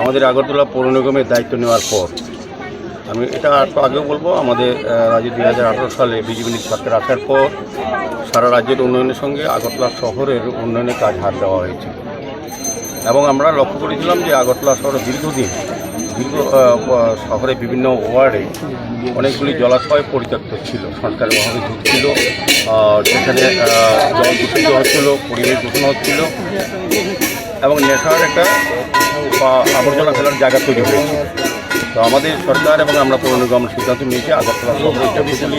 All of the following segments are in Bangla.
আমাদের আগরতলা পৌর নিগমের দায়িত্ব নেওয়ার পর, আমি এটা একটু আগেও বলব, আমাদের রাজ্যে দুই হাজার আঠারো সালে বিজেপি সরকার আসার পর সারা রাজ্যের উন্নয়নের সঙ্গে আগরতলা শহরের উন্নয়নে কাজ হাত দেওয়া হয়েছে। এবং আমরা লক্ষ্য করেছিলাম যে আগরতলা শহরে দীর্ঘদিন আহ, শহরে বিভিন্ন ওয়ার্ডে অনেকগুলি জলাশয় পরিত্যক্ত ছিল সরকারের অভাবে ঢুকছিল সেখানে জল দূষিত হচ্ছিল পরিবেশ দূষণ হচ্ছিল এবং নেশার একটা আবর্জনা ফেলার জায়গা তৈরি হয়েছে। তো আমাদের সরকার এবং আমরা পৌর নিগম সিদ্ধান্ত নিয়েছি আগরতলা শহরে যতগুলি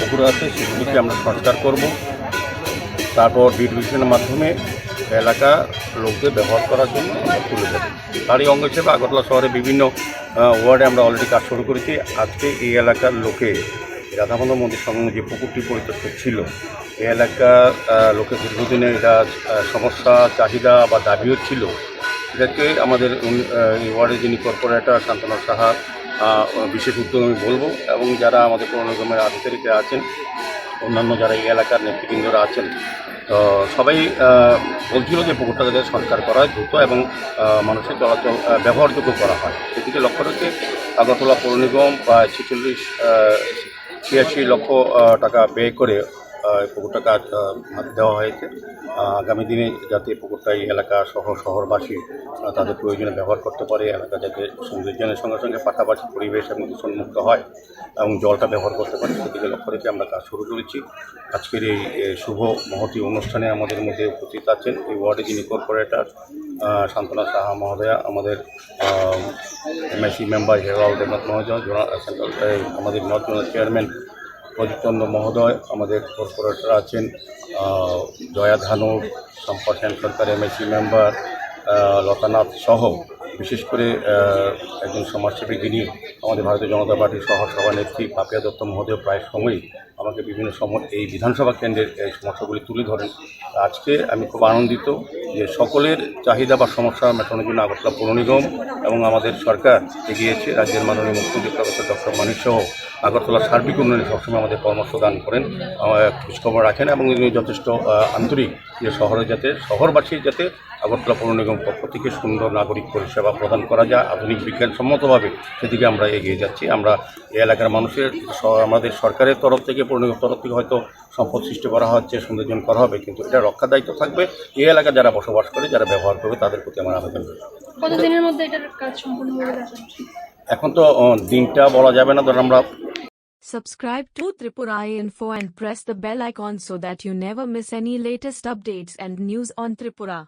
পুকুর আছে সেগুলিকে আমরা সংস্কার করব। তারপর ডিভিশনের মাধ্যমে এলাকা লোকদের ব্যবহার করার জন্য তুলে দেবো তারই অঙ্গ হিসেবে আগরতলা শহরে বিভিন্ন ওয়ার্ডে আমরা অলরেডি কাজ শুরু করেছি। আজকে এই এলাকার লোকে রাধাবন্ধ মন্দির সংলগ্ন যে পুকুরটি পরিত্যক্ত ছিল, এই এলাকার লোকের দীর্ঘদিনের এটা সমস্যা, চাহিদা বা দাবিও ছিল। এটাকে আমাদের ওয়ার্ডের যিনি কর্পোরেটর শান্তনা সাহা বিশেষ উদ্যোগ আমি বলব। এবং যারা আমাদের পৌর নিগমের আধিকারিকরা আছেন অন্যান্য যারা এই এলাকার নেতৃবৃন্দরা আছেন, তো সবাই বলছিল যে পুকুরটাকে যাতে করা হয় দ্রুত এবং মানুষের চলাচল ব্যবহারযোগ্য করা হয়। সেদিকে লক্ষ্য রেখে আগরতলা পৌর নিগম প্রায় ছেচল্লিশ ছিয়াশি লক্ষ টাকা ব্যয় করে পুকুরটা কাজ দেওয়া হয়েছে। আগামী দিনে যাতে পুকুরটা এই এলাকা সহ শহরবাসী তাদের প্রয়োজনে ব্যবহার করতে পারে, এলাকা যাতে সৌন্দর্যের সঙ্গে সঙ্গে পাশাপাশি পরিবেশ এবং দূষণমুক্ত হয় এবং জলটা ব্যবহার করতে পারে, সেদিকে লক্ষ্য রেখে আমরা কাজ শুরু করেছি। আজকের এই শুভ মহতি অনুষ্ঠানে আমাদের মধ্যে উপস্থিত আছেন এই ওয়ার্ডে যিনি কর্পোরেটর শান্তনা সাহা মহোদয়া, আমাদের এমআইসি মেম্বার হেরাল দেবনাথ মহোদয় জোনা- সেন্ট্রাল আমাদের নর্থ চেয়ারম্যান প্রদীপ চন্দ্র মহোদয়, আমাদের কর্পোরেটর আছেন জয়া ধানুর সম্পদ সেন সরকার এমএসি মেম্বার লতানাথ সহ, বিশেষ করে একজন সমাজসেবী যিনি আমাদের ভারতীয় জনতা পার্টির সহ সভানেত্রী পাপিয়া দত্ত মহোদয় প্রায় সময়ই আমাকে বিভিন্ন সময় এই বিধানসভা কেন্দ্রের এই সমস্যাগুলি তুলে ধরেন। আজকে আমি খুব আনন্দিত যে সকলের চাহিদা বা সমস্যা মেটানোর জন্য আগরতলা পৌর নিগম এবং আমাদের সরকার এগিয়েছে। রাজ্যের মাননীয় মুখ্যমন্ত্রী প্রফেসর ডক্টর মানিক সহ আগরতলা সার্বিক উন্নয়নে সবসময় আমাদের পরামর্শ দান করেন। খোঁজখবর রাখেন এবং যথেষ্ট আন্তরিক যে শহরে যাতে, শহরবাসী যাতে আগরতলা পৌর নিগম পক্ষ থেকে সুন্দর নাগরিক পরিষেবা প্রদান করা যায়, আধুনিক বিজ্ঞানসম্মতভাবে সেদিকে আমরা এগিয়ে যাচ্ছি। আমরা এই এলাকার মানুষের আমাদের সরকারের তরফ থেকে, পৌর নিগমের তরফ থেকে হয়তো সম্পদ সৃষ্টি করা হচ্ছে সৌন্দর্যন করা হবে কিন্তু এটা রক্ষার দায়িত্ব থাকবে। এই এলাকা যারা বসবাস করে যারা ব্যবহার করবে তাদের প্রতি আমার আবেদন কতদিনের মধ্যে এটার কাজ সম্পূর্ণ হবে এখন তো দিনটা বলা যাবে না ধর আমরা Subscribe to Tripura Info and press the bell icon so that you never miss any latest updates and news on Tripura.